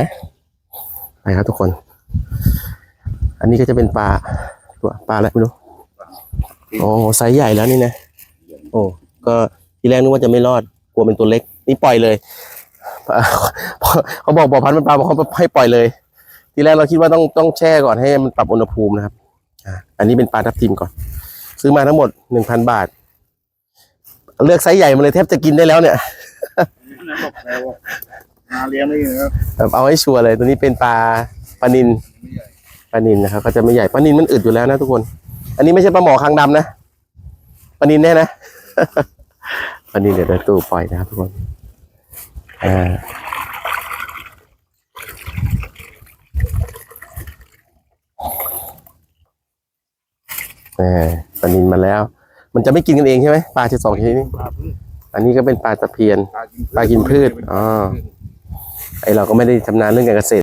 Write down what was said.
นะไปครับทุกคน อันนี้ก็จะเป็นปลาตัวปลาอะไรไม่รู้โอ้ไซส์ใหญ่แล้วนี่นะโอ้ก็ทีแรกนึกว่าจะไม่รอดกลัวเป็นตัวเล็ก นี่ปล่อยเลยเขาบอกบอกพันธุ์เป็นปลาบอกเขาให้ปล่อยเลย ทีแรกเราคิดว่าต้องต้องแช่ก่อนให้มันปรับอุณหภูมินะครับอันนี้เป็นปลาทับทิมก่อน ซื้อมาทั้งหมดหนึ่งพันบาท เลือกไซส์ใหญ่มาเลยแทบจะกินได้แล้วเนี่ย น้ำตกแล้วอะมาเลี้ยงได้ยังไงครับแบบเอาให้ชัวร์เลยตัวนี้เป็นปลาปลานินปลานินนะครับก็จะไม่ใหญ่ปลานินมันอึดอยู่แล้วนะทุกคน อันนี้ไม่ใช่ปลาหมอคางดำนะปลานินแน่นะปลานินเดี๋ยวเดี๋ยวตู้ปล่อยนะครับทุกคนอ่าแหมปลานินมาแล้ว มันจะไม่กินกันเองใช่ไหมปลาชนิดสองชนิดนี้ปลาพืชอันนี้ก็เป็นปลาตะเพียน ปลากินปลากินพืชอ๋อ ไอเราก็ไม่ได้ชำนาญเรื่องการเกษตร